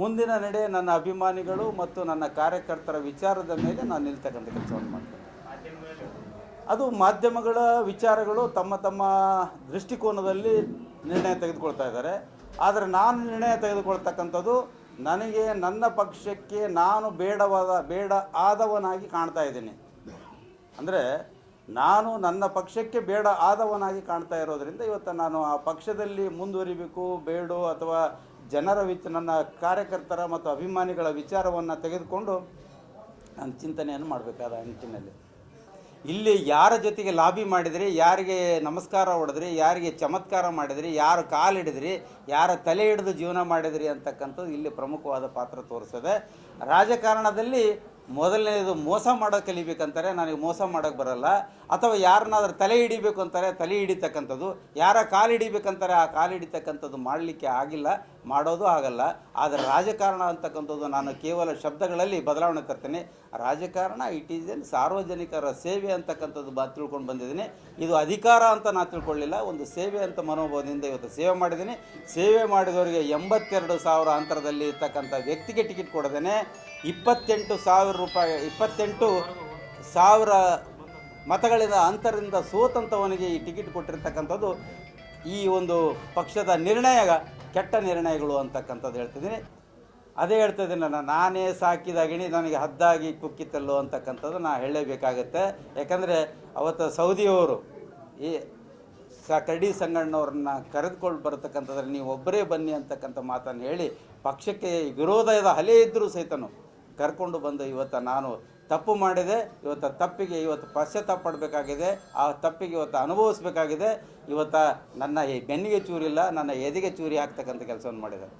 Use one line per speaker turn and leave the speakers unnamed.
ಮುಂದಿನ ನಡೆ ನನ್ನ ಅಭಿಮಾನಿಗಳು ಮತ್ತು ನನ್ನ ಕಾರ್ಯಕರ್ತರ ವಿಚಾರದ ಮೇಲೆ ನಾನು ನಿಲ್ತಕ್ಕಂಥ ಕೆಲಸವನ್ನು ಮಾಡ್ತೇನೆ. ಅದು ಮಾಧ್ಯಮಗಳ ವಿಚಾರಗಳು ತಮ್ಮ ತಮ್ಮ ದೃಷ್ಟಿಕೋನದಲ್ಲಿ ನಿರ್ಣಯ ತೆಗೆದುಕೊಳ್ತಾ ಇದ್ದಾರೆ. ಆದರೆ ನಾನು ನಿರ್ಣಯ ತೆಗೆದುಕೊಳ್ತಕ್ಕಂಥದ್ದು ನನಗೆ ನನ್ನ ಪಕ್ಷಕ್ಕೆ ನಾನು ಬೇಡವಾದ, ಬೇಡ ಆದವನಾಗಿ ಕಾಣ್ತಾ ಇದ್ದೀನಿ. ಅಂದರೆ ನಾನು ನನ್ನ ಪಕ್ಷಕ್ಕೆ ಬೇಡ ಆದವನಾಗಿ ಕಾಣ್ತಾ ಇರೋದರಿಂದ ಇವತ್ತು ನಾನು ಆ ಪಕ್ಷದಲ್ಲಿ ಮುಂದುವರಿಬೇಕು, ಬೇಡೋ ಅಥವಾ ಜನರ ವಿಚ, ನನ್ನ ಕಾರ್ಯಕರ್ತರ ಮತ್ತು ಅಭಿಮಾನಿಗಳ ವಿಚಾರವನ್ನು ತೆಗೆದುಕೊಂಡು ನಾನು ಚಿಂತನೆಯನ್ನು ಮಾಡಬೇಕಾದ ನಿಟ್ಟಿನಲ್ಲಿ. ಇಲ್ಲಿ ಯಾರ ಜೊತೆಗೆ ಲಾಬಿ ಮಾಡಿದ್ರಿ, ಯಾರಿಗೆ ನಮಸ್ಕಾರ ಹೊಡೆದ್ರಿ, ಯಾರಿಗೆ ಚಮತ್ಕಾರ ಮಾಡಿದ್ರಿ, ಯಾರು ಕಾಲು ಹಿಡಿದ್ರಿ ಯಾರ ತಲೆ ಹಿಡಿದು ಜೀವನ ಮಾಡಿದ್ರಿ ಅಂತಕ್ಕಂಥದ್ದು ಇಲ್ಲಿ ಪ್ರಮುಖವಾದ ಪಾತ್ರ ತೋರಿಸ್ತದೆ. ರಾಜಕಾರಣದಲ್ಲಿ ಮೊದಲನೇದು ಮೋಸ ಮಾಡೋಕೆ ಕಲಿಬೇಕಂತಾರೆ, ನನಗೆ ಮೋಸ ಮಾಡೋಕ್ಕೆ ಬರಲ್ಲ. ಅಥವಾ ಯಾರನ್ನಾದ್ರೂ ತಲೆ ಹಿಡಿಬೇಕು ಅಂತಾರೆ, ತಲೆ ಹಿಡಿತಕ್ಕಂಥದ್ದು. ಯಾರ ಕಾಲು ಹಿಡಿಬೇಕಂತಾರೆ, ಆ ಕಾಲು ಹಿಡಿತಕ್ಕಂಥದ್ದು ಮಾಡಲಿಕ್ಕೆ ಆಗಿಲ್ಲ, ಮಾಡೋದು ಆಗಲ್ಲ. ಆದರೆ ರಾಜಕಾರಣ ಅಂತಕ್ಕಂಥದ್ದು ನಾನು ಕೇವಲ ಶಬ್ದಗಳಲ್ಲಿ ಬದಲಾವಣೆ ತರ್ತೇನೆ. ರಾಜಕಾರಣ ಇಟ್ ಈಸ್ ಎನ್ ಸಾರ್ವಜನಿಕರ ಸೇವೆ ಅಂತಕ್ಕಂಥದ್ದು ಬಾ ತಿಳ್ಕೊಂಡು ಬಂದಿದ್ದೀನಿ. ಇದು ಅಧಿಕಾರ ಅಂತ ನಾನು ತಿಳ್ಕೊಳ್ಳಿಲ್ಲ. ಒಂದು ಸೇವೆ ಅಂತ ಮನೋಭಾವದಿಂದ ಇವತ್ತು ಸೇವೆ ಮಾಡಿದ್ದೀನಿ. ಸೇವೆ ಮಾಡಿದವರಿಗೆ ಎಂಬತ್ತೆರಡು ಸಾವಿರ ಅಂತರದಲ್ಲಿ ಇರ್ತಕ್ಕಂಥ ವ್ಯಕ್ತಿಗೆ ಟಿಕೆಟ್ ಕೊಡದೇನೆ. ಇಪ್ಪತ್ತೆಂಟು ಸಾವಿರ ರೂಪಾಯಿ ಇಪ್ಪತ್ತೆಂಟು ಸಾವಿರ ಮತಗಳಿಂದ ಅಂತರದಿಂದ ಸೋತಂಥವನಿಗೆ ಈ ಟಿಕೆಟ್ ಕೊಟ್ಟಿರ್ತಕ್ಕಂಥದ್ದು ಈ ಒಂದು ಪಕ್ಷದ ನಿರ್ಣಯ ಕೆಟ್ಟ ನಿರ್ಣಯಗಳು ಅಂತಕ್ಕಂಥದ್ದು ಹೇಳ್ತಿದ್ದೀನಿ. ಅದೇ ಹೇಳ್ತಾ ಇದ್ದೀನಿ ನಾನು ನಾನೇ ಸಾಕಿದ ಗಿಣಿ ನನಗೆ ಹದ್ದಾಗಿ ಕುಕ್ಕಿತಲ್ಲೋ ಅಂತಕ್ಕಂಥದ್ದು ನಾನು ಹೇಳಲೇಬೇಕಾಗತ್ತೆ. ಯಾಕಂದರೆ ಅವತ್ತು ಸೌದಿಯವರು ಈ ಸ ಕರಡಿ ಸಂಗಣ್ಣವ್ರನ್ನ ಕರೆದುಕೊಂಡು ಬರತಕ್ಕಂಥದ್ರಲ್ಲಿ ನೀವು ಒಬ್ಬರೇ ಬನ್ನಿ ಅಂತಕ್ಕಂಥ ಮಾತನ್ನು ಹೇಳಿ ಪಕ್ಷಕ್ಕೆ ವಿರೋಧದ ಅಲೆ ಇದ್ದರೂ ಸಹಿತನು ಕರ್ಕೊಂಡು ಬಂದು ಇವತ್ತು ನಾನು ತಪ್ಪು ಮಾಡಿದೆ, ಇವತ್ತು ತಪ್ಪಿಗೆ ಇವತ್ತು ಪಶ್ಚಾತ್ತಾಪ ಪಡಬೇಕಾಗಿದೆ, ಆ ತಪ್ಪಿಗೆ ಇವತ್ತು ಅನುಭವಿಸ್ಬೇಕಾಗಿದೆ. ಇವತ್ತು ನನ್ನ ಬೆನ್ನಿಗೆ ಚೂರಿಲ್ಲ, ನನ್ನ ಎದೆಗೆ ಚೂರಿ ಆಗ್ತಕ್ಕಂಥ ಕೆಲಸವನ್ನು ಮಾಡಿದ್ದಾರೆ.